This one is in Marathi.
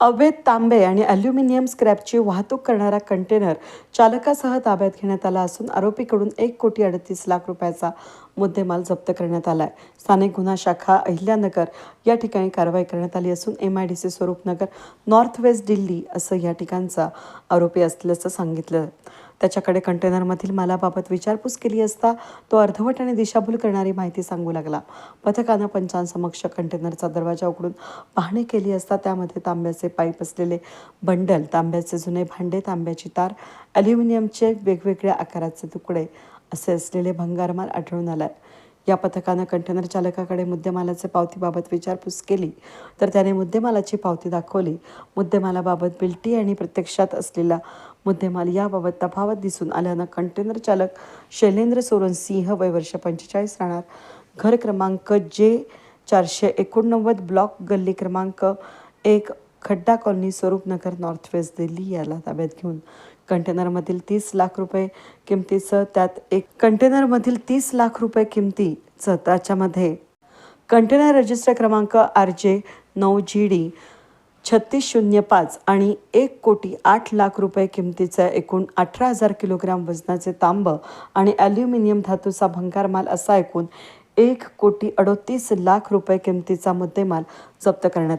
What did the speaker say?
अवैध तांबे आणि अल्युमिनियम स्क्रॅपची वाहतूक करणारा कंटेनर चालकासह ताब्यात घेण्यात आला असून आरोपीकडून एक कोटी अडतीस लाख रुपयाचा मुद्देमाल जप्त करण्यात आला आहे स्थानिक गुन्हा शाखा अहिल्यानगर या ठिकाणी कारवाई करण्यात आली असून M I D C Swaroopnagar north west Delhi असं या ठिकाणचा आरोपी असल्याचं सांगितलं. त्याच्याकडे कंटेनरमधील मालाबाबत विचारपूस केली असता तो अर्धवट आणि दिशाभूल करणारी माहिती सांगू लागला. पथकानं पंचांसमक्ष कंटेनरचा दरवाजा उघडून पाहणी केली असता त्यामध्ये तांब्याचे पाईप असलेले बंडल तांब्याचे जुने भांडे तांब्याची तार ॲल्युमिनियमचे वेगवेगळ्या आकाराचे तुकडे असे असलेले भंगारमाल आढळून आलाय. या पथकानं कंटेनर चालकाकडे मुद्देमालाचे पावतीबाबत विचारपूस केली. तर त्याने मुद्देमालाची पावती दाखवली. मुद्देमालाबाबत बिल्टी आणि प्रत्यक्षात असलेला मुद्देमाल याबाबत तफावत दिसून आल्यानं कंटेनर चालक शैलेंद्र सोरन सिंह वय वर्ष पंचेचाळीस राहणार. घर क्रमांक जे चारशे एकोणनव्वद ब्लॉक गल्ली क्रमांक एक Khadda colony Swaroopnagar north west Delhi याला ताब्यात घेऊन कंटेनरमधील तीस लाख रुपये किमतीचं त्यात एक कंटेनरमधील तीस लाख रुपये किमतीचं त्याच्यामध्ये. कंटेनर रजिस्टर क्रमांक आर जे नऊ जी डी छत्तीस शून्य पाच आणि एक कोटी आठ लाख रुपये किमतीचं एकूण अठरा हजार किलोग्राम वजनाचे तांबं आणि ॲल्युमिनियम धातूचा भंगार माल असा एकूण एक कोटी अडोतीस लाख रुपये किमतीचा मुद्देमाल जप्त करण्यात